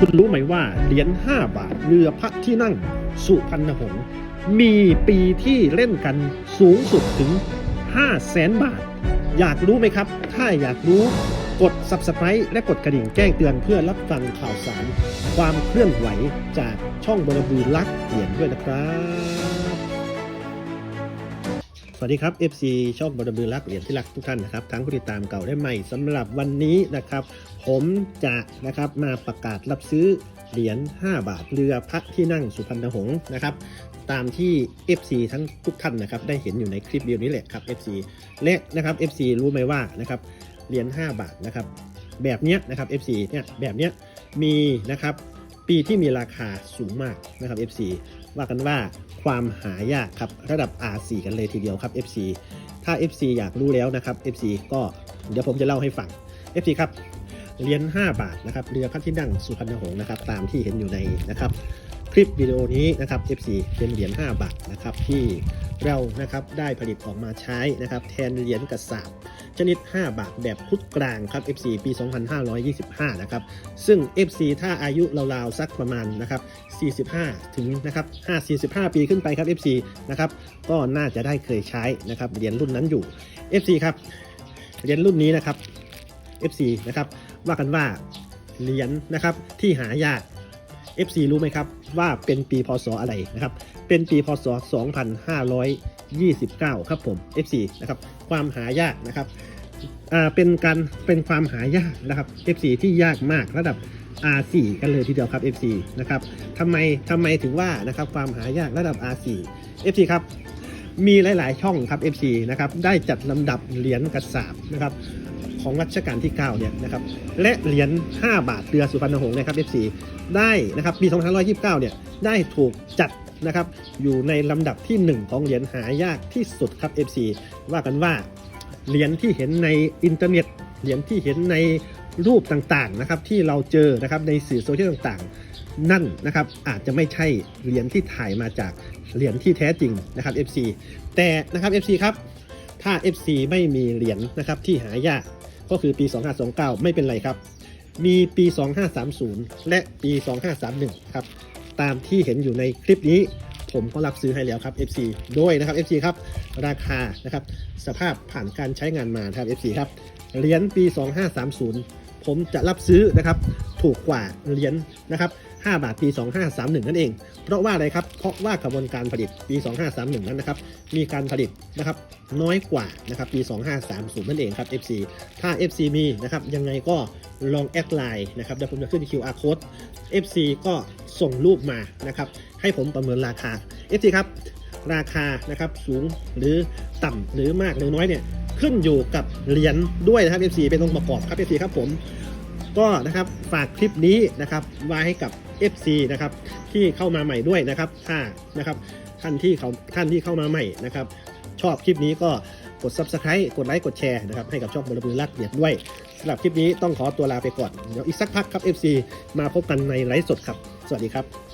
คุณรู้ไหมว่าเหรียญ5บาทเรือพระที่นั่งสุพรรณหงษ์มีปีที่เล่นกันสูงสุดถึง 5 แสนบาท อยากรู้ไหมครับ ถ้าอยากรู้กด subscribe และกดกระดิ่งแจ้งเตือนเพื่อรับฟังข่าวสาร ความเคลื่อนไหวจากช่องบรบือลักเหรียญด้วยนะครับ สวัสดีครับ FC ช่องบรบือรักเหรียญที่รักทุกท่านนะครับทั้งผู้ติดตามเก่าและใหม่สำหรับวันนี้นะครับ ผมจะนะครับมาประกาศรับซื้อเหรียญ5 บาทเรือพระที่นั่งสุพรรณหงษ์นะครับ ตามที่ FC ทั้งทุกท่านนะครับ ได้เห็นอยู่ในคลิปวิดีโอนี้แหละครับ FC และนะครับ FC รู้ไหมว่านะครับเหรียญ5บาทนะครับ แบบเนี้ยนะครับ FC เนี่ยแบบเนี้ยมีนะครับ ปีที่มีราคาสูงมากนะครับ FC ว่ากันว่าความหายากครับระดับ R4 กันเลยทีเดียวครับ FC ถ้า FC อยากรู้แล้วนะครับ FC ก็เดี๋ยวผมจะเล่าให้ฟัง FC ครับ เหรียญ5บาทนะครับเรือพระที่นั่งสุพรรณหงษ์นะครับตามที่เห็นอยู่ในนะครับ คลิปวิดีโอนี้นะครับ FC เป็นเหรียญ5บาทนะครับที่เรานะครับได้ผลิตออกมาใช้นะครับ แทนเหรียญกระสาบชนิด 5 บาทแบบพุทธกลางครับ FC ปี 2525 นะครับ ซึ่ง FC ถ้าอายุราวๆสักประมาณนะครับ 45 ถึงนะครับ5 45 ปีขึ้นไปครับ FC นะครับ ก็น่าจะได้เคยใช้นะครับ เหรียญรุ่นนั้นอยู่ FC ครับ เหรียญรุ่นนี้นะครับ FC นะครับ ว่ากันว่าเหรียญนะครับที่หายาก FC รู้ไหมครับว่าเป็นปีพศอะไรนะครับ เป็นปีพศ 2529 ครับผม FC นะครับความหายากนะครับอ่าเป็นการเป็นความหายากนะครับ FC ที่ยากมากระดับ R4 กันเลยทีเดียวครับ FC นะครับทำไมทำไมถึงว่านะครับความหายากระดับ R4 FC ครับมีหลาย ๆ ช่องครับ FC นะครับได้จัดลำดับเหรียญกระสาบนะครับ ของรัชกาลที่9เนี่ยนะครับและเหรียญ5บาทเรือสุพรรณหงษ์นะครับ FC ได้นะครับปี2529เนี่ยได้ถูกจัดนะครับอยู่ในลำดับที่ 1 ของเหรียญหายากที่สุดครับ FC ว่ากันว่าเหรียญที่เห็นในอินเทอร์เน็ตเหรียญที่เห็นในรูปต่างๆนะครับที่เราเจอนะครับในสื่อโซเชียลต่างๆ นั่นนะครับอาจจะไม่ใช่เหรียญที่ถ่ายมาจากเหรียญที่แท้จริงนะครับ FC แต่นะครับ FC ครับถ้า FC ไม่มีเหรียญนะครับที่หายาก ก็คือปี 2529 ไม่เป็นไรครับ มีปี 2530 และปี 2531 ครับ ตามที่เห็นอยู่ในคลิปนี้ ผมก็รับซื้อให้แล้วครับ FC โดยนะครับ FC ครับ ราคานะครับ สภาพผ่านการใช้งานมานครับ FC ครับ เหรียญปี 2530 ผมจะรับซื้อนะครับ ถูกกว่าเหรียญนะครับ5บาทปี 2531 นั่นเอง เพราะว่าอะไรครับ เพราะว่ากระบวนการผลิตปี 2531 นั้นนะครับ มีการผลิตนะครับน้อยกว่านะครับปี 2530 นั่นเองครับ FC ถ้า FC มีนะครับยังไงก็ลองแอดไลน์นะครับเดี๋ยวผมจะขึ้น QR code FC ก็ส่งรูปมานะครับให้ผมประเมินราคา FC ครับราคานะครับสูงหรือต่ำหรือมากหรือน้อยเนี่ยขึ้นอยู่กับเหรียญด้วยนะครับ FC เป็นองค์ประกอบครับ FC ครับผม ก็นะครับฝากคลิปนี้นะครับไว้ให้กับ FC นะครับที่เข้ามาใหม่ด้วยนะครับถ้านะครับท่านที่เขาท่านที่เข้ามาใหม่นะครับชอบคลิปนี้ก็กด Subscribe กดไลค์กดแชร์นะครับให้กับช่องบลบือรักเดียดด้วยสำหรับคลิปนี้ต้องขอตัวลาไปก่อน เดี๋ยวอีกสักพักครับ FC มาพบกันในไลฟ์สดครับ สวัสดีครับ